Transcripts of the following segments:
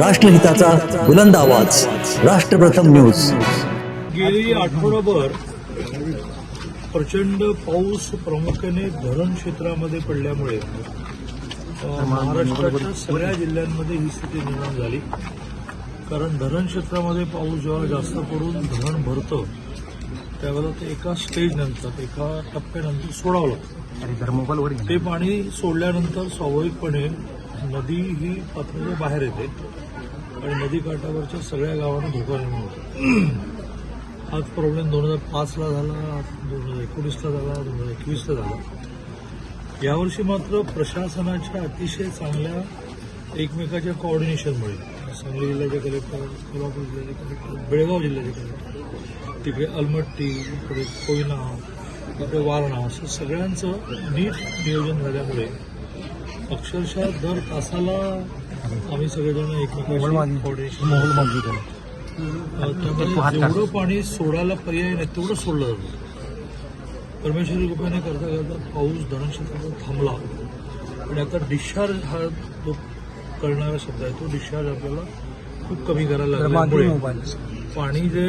राष्ट्रहिताचा बुलंद आवाज. राष्ट्रप्रथम न्यूज. गेली आठवडाभर प्रचंड पाऊस प्रामुख्याने धरण क्षेत्रामध्ये पडल्यामुळे महाराष्ट्राच्या सगळ्या जिल्ह्यांमध्ये ही स्थिती निर्माण झाली. कारण धरण क्षेत्रामध्ये पाऊस जेव्हा जास्त पडून धरण भरतं त्यावेळेला ते एका स्टेजनंतर एका टप्प्यानंतर सोडावं लागतं. ते पाणी सोडल्यानंतर स्वाभाविकपणे नदी ही पात्राच्या बाहेर येते आणि नदी काठावरच्या सगळ्या गावांना धोका निर्माण होतो. हाच प्रॉब्लेम दोन हजार पाचला झाला दोन हजार एकोणीसला झाला दोन हजार एकवीसला झाला. यावर्षी मात्र प्रशासनाच्या अतिशय चांगल्या एकमेकाच्या कॉर्डिनेशनमुळे सांगली जिल्ह्याचे कलेक्टर कोल्हापूर जिल्ह्याचे कलेक्टर बेळगाव जिल्ह्याचे कलेक्टर तिकडे अलमट्टी इकडे कोयना इकडे वारणा असं सगळ्यांचं नीट नियोजन झाल्यामुळे अक्षरशः दर तासाला आम्ही सगळेजण एकमेकांशी त्यामुळे जेवढं पाणी सोडायला पर्याय नाही तेवढं सोडलं जातं. परमेश्वरी कृपेने करता करता पाऊस धरण क्षेत्रात थांबला. आणि आता डिस्चार्ज हा जो करणारा शब्द आहे तो डिस्चार्ज आपल्याला खूप कमी करायला लागल्यामुळे पाणी जे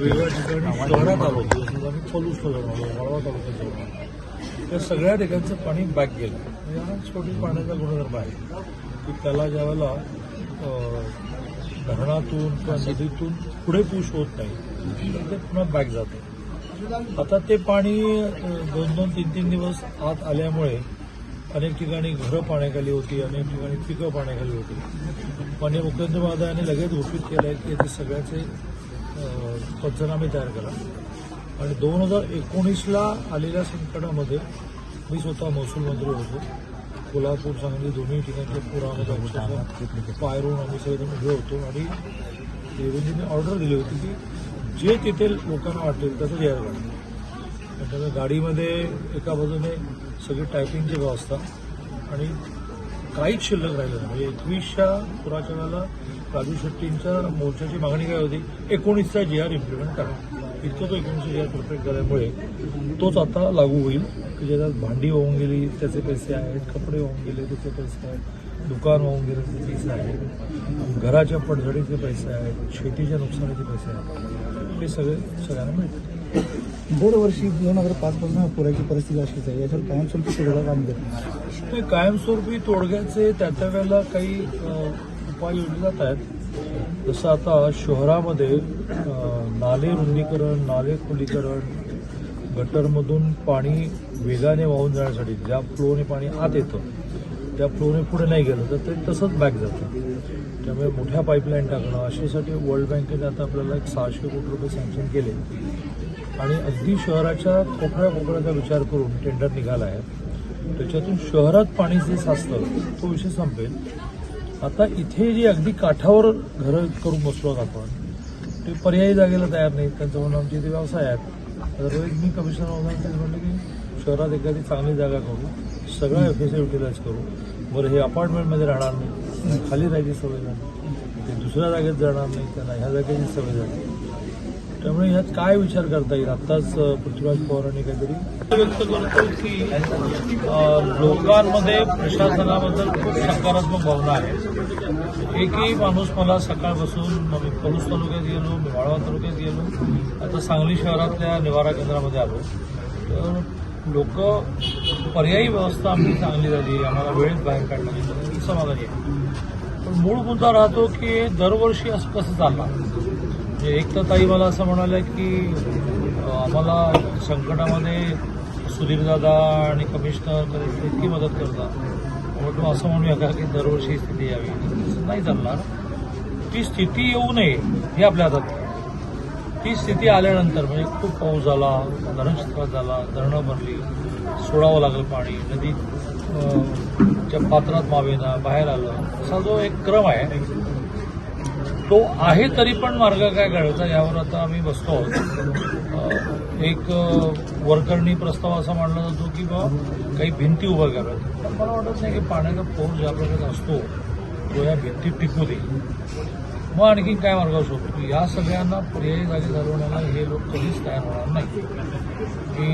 वेगळ्या ठिकाणी शहरात आलं होतं जसं आम्ही पलूसला जाऊन आलो वाळवा तालुक्यात जाऊन त्या सगळ्या ठिकाणचं पाणी बॅक गेलं. म्हणजे हा छोटी पाण्याचा गुणधर्म आहे की त्याला ज्यावेळेला वेळेला धरणातून किंवा नदीतून पुढे पुश होत नाही ते पुन्हा बॅक जातं. आता ते पाणी दोन दोन तीन तीन दिवस आत आल्यामुळे अनेक ठिकाणी घरं पाण्याखाली होती अनेक ठिकाणी पिकं पाण्याखाली होती. मान्य मुख्यमंत्री महोदयाने लगेच घोषित केलं आहे की याचे सगळ्याचे पंचनामे तयार करा. आणि दोन हजार एकोणीसला आलेल्या संकटामध्ये मी स्वतः महसूल मंत्री होतो. कोल्हापूर सांगली दोन्ही ठिकाणच्या पुरामध्ये पायरून आम्ही सगळे उभे होतो आणि देवेंद्रने ऑर्डर दिली होती की जे तिथे लोकांना वाटेल त्याचं जे आर त्यामुळे गाडीमध्ये एका बाजूने सगळी टायपिंगची व्यवस्था आणि काहीच शिल्लक राहिलं नाही. म्हणजे एकवीसच्या पुराच्या वेळेला राजू शेट्टींच्या मोर्चाची मागणी काय होती? एकोणीसचा जी आर इम्प्लिमेंट करा. इतकं तो एकोणीसचा जी आर परफेक्ट झाल्यामुळे तोच आता लागू होईल. की ज्याच्यात भांडी वाहून गेली त्याचे पैसे आहेत कपडे वाहून गेले त्याचे पैसे आहेत दुकान वाहून गेले त्याचे पैसे आहेत घराच्या पडझडीचे पैसे आहेत शेतीच्या नुकसानीचे पैसे आहेत. हे सगळे सगळ्यांना मिळतात दरवर्षी दोन हजार पाच पासून पुराची परिस्थिती अशीच आहे. याच्यावर कायमस्वरूपी तोडगा काम करत ते कायमस्वरूपी तोडग्याचे त्या त्या वेळेला काही उपाय योजले जात आहेत. जसं आता शहरामध्ये नाले रुंदीकरण नाले खोलीकरण गटरमधून पाणी वेगाने वाहून जाण्यासाठी ज्या फ्लोने पाणी आत येतं त्या फ्लोने पुढे नाही गेलं तर ते तसंच बॅक जातं. त्यामुळे मोठ्या पाईपलाईन टाकणं अशासाठी वर्ल्ड बँकेने आता आपल्याला एक सहाशे कोटी रुपये सँक्शन केले. आणि अगदी शहराच्या कोपऱ्या कोपऱ्याचा विचार करून टेंडर निघाला आहे. त्याच्यातून शहरात पाणी जे साचतं तो विषय संपेल. आता इथे जी अगदी काठावर घरं करून बसलो आपण ते पर्यायी जागेला तयार नाहीत. त्यांचं म्हणून आमचे इथे व्यवसाय आहेत. तर रोज मी कमिशनर महोदयांना तेच म्हणलं की शहरात एखादी चांगली जागा करू सगळं एफ एस युटिलाइज करू. बरं हे अपार्टमेंटमध्ये राहणार नाही. खाली राहायची सवय झाली. ते दुसऱ्या जागेत जाणार नाही त्यांना ह्या जागेची सवय झाली. त्यामुळे ह्यात काय विचार करता येईल? आत्ताच पृथ्वीराज पवारांनी काहीतरी व्यक्त करतो की लोकांमध्ये प्रशासनाबद्दल खूप सकारात्मक भावना आहे. एकही माणूस मला सकाळपासून मी पलूस तालुक्यात गेलो मी वाळवा तालुक्यात गेलो आता सांगली शहरातल्या निवारा केंद्रामध्ये आलो. तर लोक पर्यायी व्यवस्था आमची चांगली झाली आम्हाला वेळेत बाहेर काढण्याची समाधानी आहे. पण मूळ मुद्दा राहतो की दरवर्षी असं कसं चालणार? म्हणजे एक तर ताई मला असं म्हणाल्या की आम्हाला संकटामध्ये सुधीरदादा आणि कमिशनर कलेक्टर इतकी मदत करतात. म्हटलं असं म्हणूया का की दरवर्षी स्थिती यावी? नाही चालणार. ती स्थिती येऊ नये हे आपल्या हातात ती स्थिती आल्यानंतर म्हणजे खूप पाऊस झाला धरणक्षेत्रात झाला धरणं भरली सोडावं लागलं पाणी नदी च्या पात्रात मावेना बाहेर आलं असा जो एक क्रम आहे तो आहे तरी पण मार्ग काय काढायचा यावर आता आम्ही बसतो आहोत. एक वरकरणी प्रस्ताव असा मांडला जातो की बा काही भिंती उभ्या कराव्यात. पण मला वाटत नाही की पाण्याचा फोर्स ज्या प्रकारे असतो तो या भिंती टिकू दे. मग आणखी काय मार्ग शोधतो या सगळ्यांना पर्यायी जागी चालवण्याला हे लोक कधीच तयार होणार नाही. की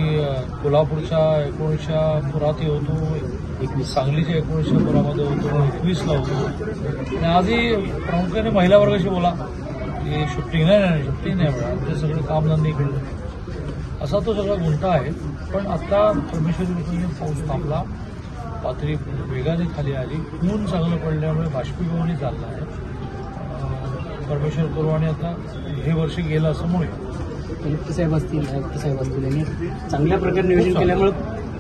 कोल्हापूरच्या एकोणीसच्या पुरात होतो एकवीस सांगलीच्या एकोणीसशे पुरामध्ये होतो एकवीसला होतो. आणि आजही प्रामुख्याने महिला वर्गाशी बोला. की शूटिंग नाही नाही शूटिंग नाही म्हणा आमचे सगळे कामधंदे इकडे असा तो सगळा गुंता आहे. पण आता परमेश्वरी कृपेने पाऊस थांबला. पातळी वेगाने खाली आली. ऊन चांगलं पडल्यामुळे बाष्पीभवनही चाललं आहे. परमेश्वर करू आणि आता हे वर्ष गेलं असं म्हणूया. साहेब असतील आयुक्त साहेब असतील यांनी चांगल्या प्रकारे नियोजन केल्यामुळे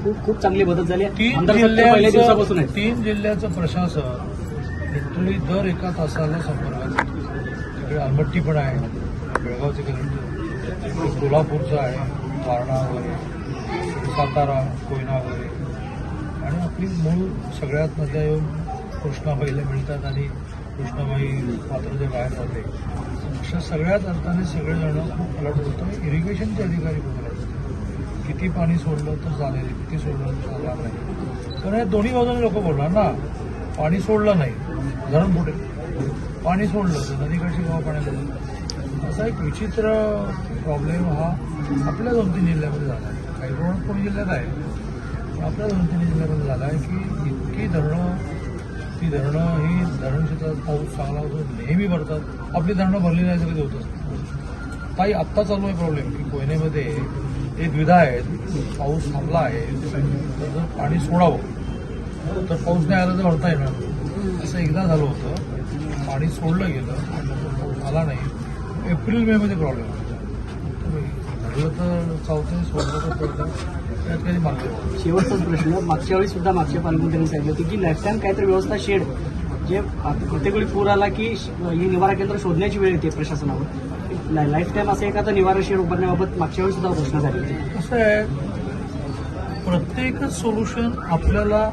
खूप खूप चांगली मदत झाली. तीन आहे तीन जिल्ह्याचं प्रशासन लिटरली दर एका तासाला संपर्कात. तिकडे अलमट्टी पण आहे. बेळगावचे कोल्हापूरचं आहे. वारणा वगैरे. सातारा कोयना वगैरे. आणि आपली मूळ सगळ्यात नद्या येऊन कृष्णाबाईला मिळतात आणि कृष्णाबाई मात्र ते बाहेर जाते. अशा सगळ्याच अर्थाने सगळेजण खूप अलर्ट होतं इरिगेशनचे अधिकारी किती पाणी सोडलं तर चालेल किती सोडलं तर चालणार नाही तर हे दोन्ही बाजूने लोक बोलणार ना. पाणी सोडलं नाही. धरण फुटेल. पाणी सोडलं तर नदीकडची गाव पाण्यात असा एक विचित्र प्रॉब्लेम हा आपल्या दोन तीन जिल्ह्यामध्ये झाला आहे. काही प्रमाणात पुणे जिल्ह्यात आहे? आपल्या दोन तीन जिल्ह्यामध्ये झाला आहे की इतकी धरणं ती धरणं ही धरण क्षेत्रात पाऊस चांगला होतो नेहमी भरतात. आपली धरणं भरली नाही सगळी होतं काही आत्ता चालू आहे प्रॉब्लेम की कोयनेमध्ये एक द्विधा आहेत पाऊस थांबला आहे तर जर पाणी सोडावं. तर पाऊस नाही आला तर भरता येणार. असं एकदा झालं होतं. पाणी सोडलं गेलं पाऊस आला नाही. एप्रिल मे मध्ये प्रॉब्लेम झालं तर चावतं सोडलं तर त्यात काही मागणी शेवटचाच प्रश्न मागच्या वेळी सुद्धा मागच्या पालकमंत्र्यांनी सांगितलं होतं की लाईफ टाईम काहीतरी व्यवस्था शेड जे आता प्रत्येक वेळी पूर आला की श- ही निवारा केंद्र शोधण्याची वेळ येते प्रशासनावर. लाईफ टाईम असं एखादं निवारा शेड उभारण्याबाबत मागच्या वेळी सुद्धा घोषणा झाली कसं आहे प्रत्येकच सोल्युशन आपल्याला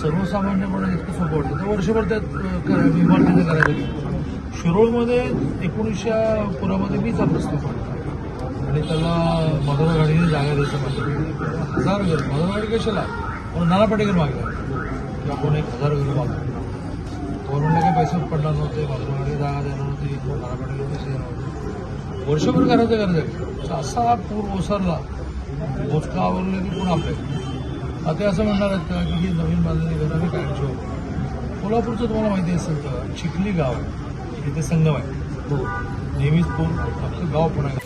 सर्वसामान्यपणे इतकं सोपं वाटतं. तर वर्षभर त्यात अं, करा- करायचं शिरोळमध्ये एकोणीसशे पुरामध्ये मीच हा प्रस्ताव आणि त्याला मधुरा गाडीने जागा द्यायचं माझं हजार घर. मधुरा गाडी कशाला? म्हणून नाना पाटेकर मागला की आपण एक हजार घर मागतो तो म्हणलं काही पैसे पडणार नव्हते मधुरा गाडी जागा देणार नव्हती नाना पाटेकर पैसे देणार नव्हते. वर्षभर करायचं करायचं असा पूर ओसरला. मोजका आवरलं की पुन्हा आपले? आता असं म्हणणार आहेत का की ही नवीन बांधलेली घरं आम्ही कायमची? होतो कोल्हापूरचं तुम्हाला माहिती असेल तर चिखली गाव. इथे संगम आहे. हो. नेहमीच पूर आपलं गाव पण आहे.